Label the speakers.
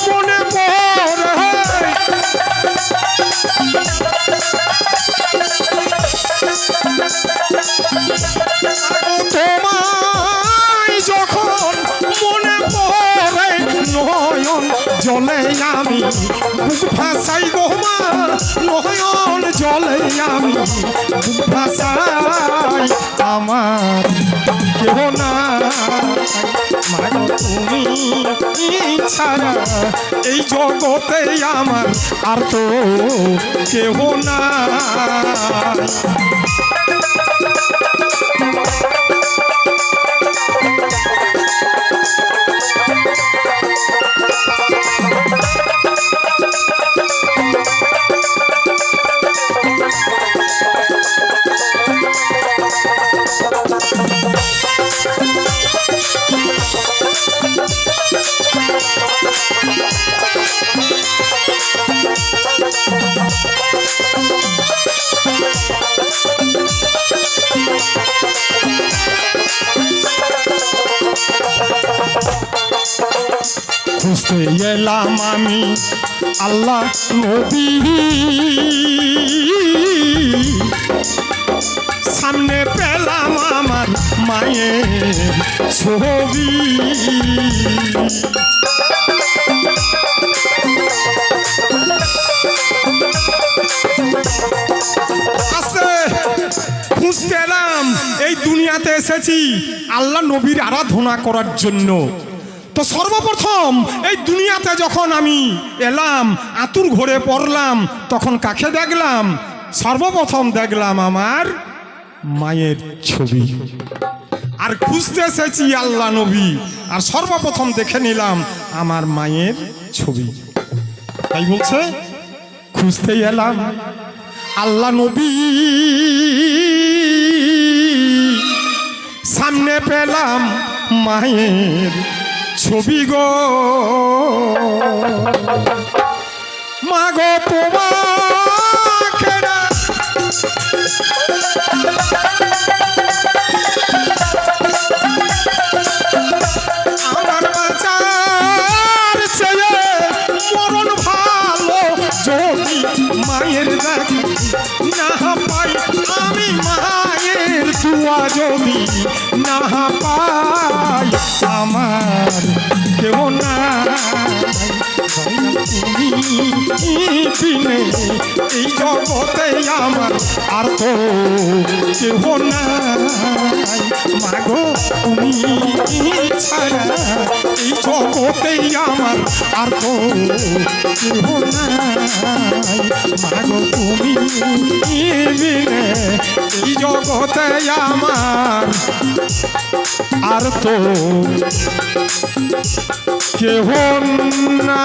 Speaker 1: মনে তোমায় যখন মনে পড়ে, নয়ন জলে আমি ভাসাই গোমা নয়ন জলে আমি ভাসাই আমার কেহ না মাগো তুমি ছাড়া এই জগতে আমার আর তো কেহ না। খুঁজতে এলাম আমি আল্লাহ নবী। সামনে পেলাম আমার মায়ের ছবি। খুঁজতে এলাম, এই দুনিয়াতে এসেছি আল্লাহ নবীর আরাধনা করার জন্য। তো সর্বপ্রথম এই দুনিয়াতে যখন আমি এলাম, আতুর ঘরে পড়লাম, তখন কাকে দেখলাম? সর্বপ্রথম দেখলাম আমার মায়ের ছবি। আর খুঁজতে এসেছি আল্লাহ নবী, আর সর্বপ্রথম দেখে নিলাম আমার মায়ের ছবি। তাই বলছে? খুঁজতেই এলাম। আল্লাহ নবী। সামনে পেলাম মায়ের ছবি গো। মাগো তোমাকে যদি না পাই আমার কেউ না এই জগতে আমার আর তো কেহ নাই। মাগো, তুমি ছাড়া এই জগতে আমার আর তো মাগো তুমি এই জগতে আমার আর তো কেহ না